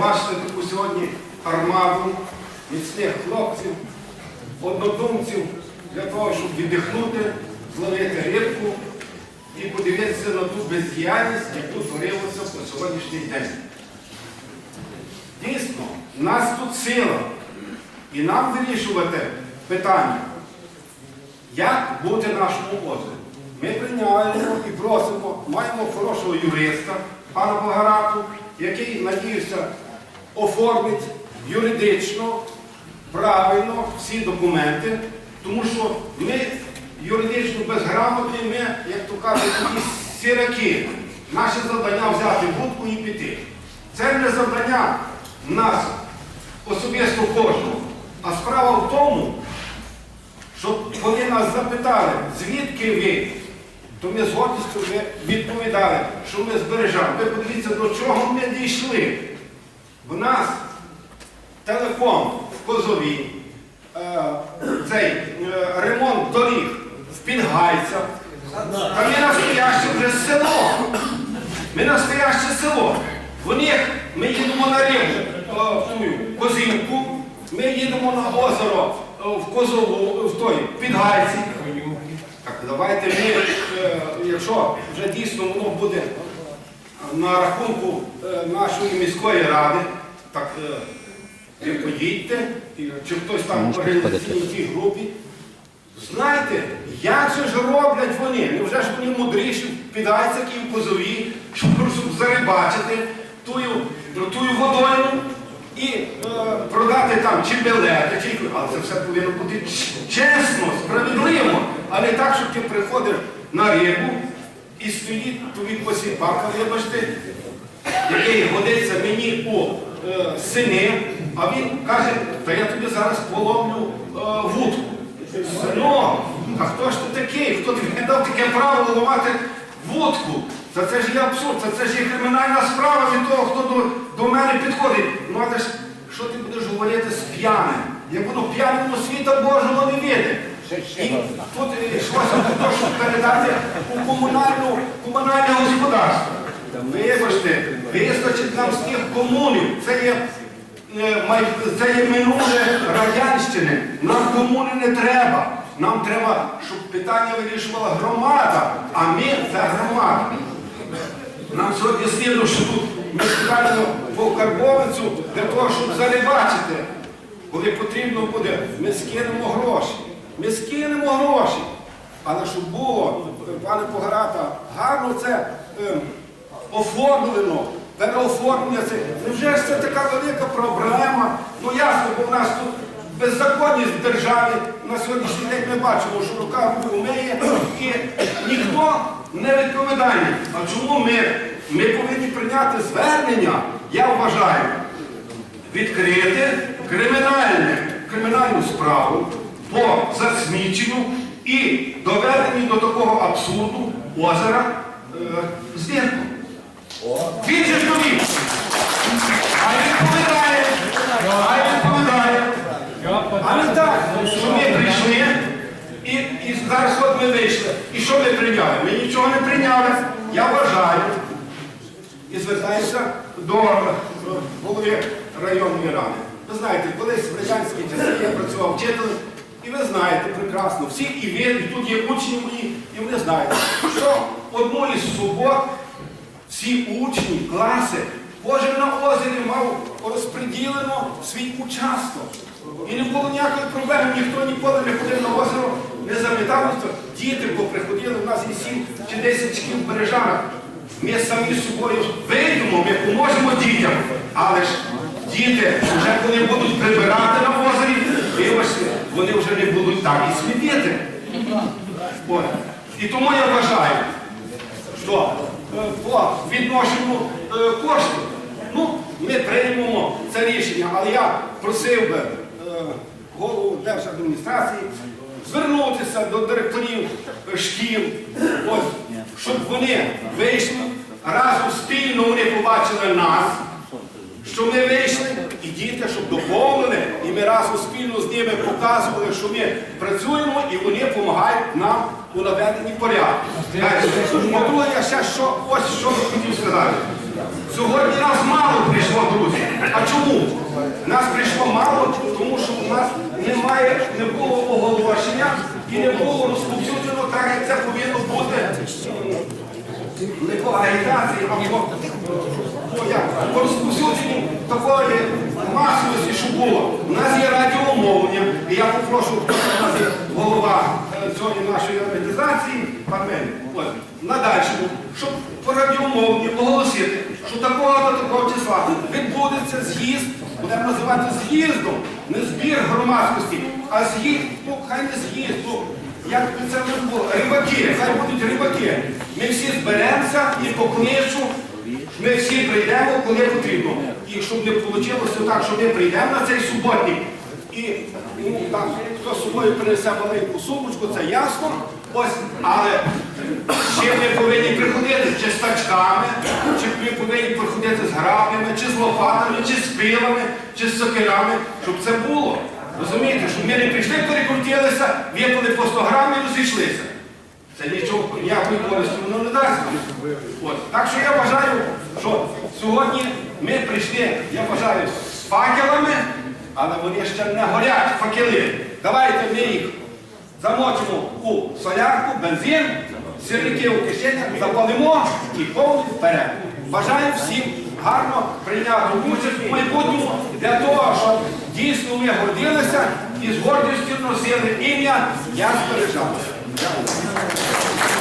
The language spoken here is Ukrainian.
бачити таку сьогодні армаду міцних хлопців, однодумців для того, щоб віддихнути, зловити рибку і подивитися на ту бездіяльність, яку творилося по сьогоднішній день. Дійсно, в нас тут сила, і нам вирішувати питання, як бути нашому озері. Ми прийняємо і просимо, маємо хорошого юриста, пана Багарату, який, надіюся, оформить юридично, правильно всі документи, тому що ми юридично безграмотні, ми, як то кажуть, такі сіраки. Наше завдання взяти будку і піти. Це не завдання нас особисто кожного. А справа в тому, щоб вони нас запитали, звідки ви, то ми з гордістю відповідали, що ми збережемо. Ви подивіться, до чого ми дійшли. В нас телеком в Козові, е, цей е, ремонт доріг в Підгайцях. Та ми настояще вже село. Ми настояще село. В них ми їдемо на рибу е, в тую Козівку, ми їдемо на озеро е, в Козову, в той Підгайці. Так, давайте ми, е, якщо вже дійсно воно буде на рахунку е, нашої міської ради, так е, ви поїдьте, чи хтось там в організаційній тій групі. Знаєте, як же ж роблять вони? Невже ж вони мудріші і в Козові, щоб, зарибачити тую, тую водойму і е, продати там чи білети, чи але це все повинно бути чесно, справедливо, а не так, що ти приходиш на рибу і стоїть тобі посіпака, вибачте, який годиться мені у е, сини, а він каже, та я тобі зараз половлю е, вудку. Синок, а хто ж ти такий? Хто тобі дав таке право ламати вудку? Та це ж є абсурд, це, це ж є кримінальна справа від того, хто до, до мене підходить. Ну але ж що ти будеш говорити з п'яним? Як воно п'яному світа Божого не видить. І тут е, щоб передати у комунальну, комунальне господарство. Вибачте, вистачить нам з тих комунів. Це є, е, це є минуле радянщини. Нам комуни не треба. Нам треба, щоб питання вирішувала громада, а ми це громада. Нам сьогодні слідно, що тут ми скажемо по карбованцю для того, щоб зарибачити. Коли потрібно буде, ми скинемо гроші. Ми скинемо гроші. Але щоб було, пане Пограта, гарно це е, оформлено, переоформлення це. Невже ж це така велика проблема? Ну ясно, бо в нас тут беззаконність в державі. На сьогоднішній день ми бачимо, що рука руку миє і ніхто не відповідає. А чому ми? Ми повинні прийняти звернення, я вважаю, відкрити кримінальну справу по засміченню і доведенню до такого абсурду озера е, Звірко. Він же ж. А відповідає, а відповідає. А не так, що ми прийшли і, і зараз от ми вийшли. І що ми прийняли? Ми нічого не прийняли. Я вважаю. І звертаюся до голови районної ради. Ви знаєте, колись в радянські часи я працював вчителем, і ви знаєте прекрасно, всі і ви, і тут є учні мої, і ви знаєте, що одну із субот всі учні, класи, кожен на озері мав розподілено свій участок. І не було ніякої проблеми, ніхто ніколи не ходив на озеро, не замітав. Діти поприходили, у нас є 7 чи 10 шкіл в бережанах. Ми самі собою вийдемо, ми поможемо дітям. Але ж діти, вже коли будуть прибирати на озері, вибачте, вони вже не будуть так і смітити. І тому я вважаю, по відношенню е, коштів, ну, ми приймемо це рішення, але я просив би е, голову держадміністрації звернутися до директорів шкіл, ось, щоб вони вийшли, разом спільно вони побачили нас, що ми вийшли, і діти, щоб доповнили, працю спільно з ними показували, що ми працюємо і вони допомагають нам у наведенні порядку. По-друге, я ще що, ось що ми хотів сказати. Сьогодні нас мало прийшло, друзі. А чому? Нас прийшло мало, тому що у нас немає, не було оголошення і не було розповсюджено, так як це повинно бути не по агітації, а по ну, розповсюдженню такої масової було. У нас є радіомовлення, і я попрошу, голова е, цієї нашої організації, пан Мельник, щоб по радіомовленню оголосити, що такого до такого числа відбудеться з'їзд, будемо називати з'їздом, не збір громадськості, а з'їзд, ну хай не з'їзд, ну, як би це не було, рибаки, хай будуть рибаки. Ми всі зберемося і по книжку ми всі прийдемо, коли потрібно. І щоб не вийшло так, що ми прийдемо на цей суботник, і ну, там, хто з собою принесе маленьку сумочку, це ясно. Ось, але ще ми повинні приходити чи з тачками, чи ми повинні приходити з граблями, чи з лопатами, чи з пилами, чи з сокирами, щоб це було. Розумієте, щоб ми не прийшли, перекрутилися, випили по 100 грам і розійшлися. Це нічого ніякої користі воно не дасть. Так що я вважаю, що сьогодні ми прийшли, я вважаю, з факелами, але вони ще не горять, факели. Давайте ми їх замочимо у солярку, бензин, сірники у кишенях, запалимо і повний вперед. Бажаю всім гарно прийняти участь в майбутньому для того, щоб дійсно ми гордилися і з гордістю носили ім'я Бережан. Дякую.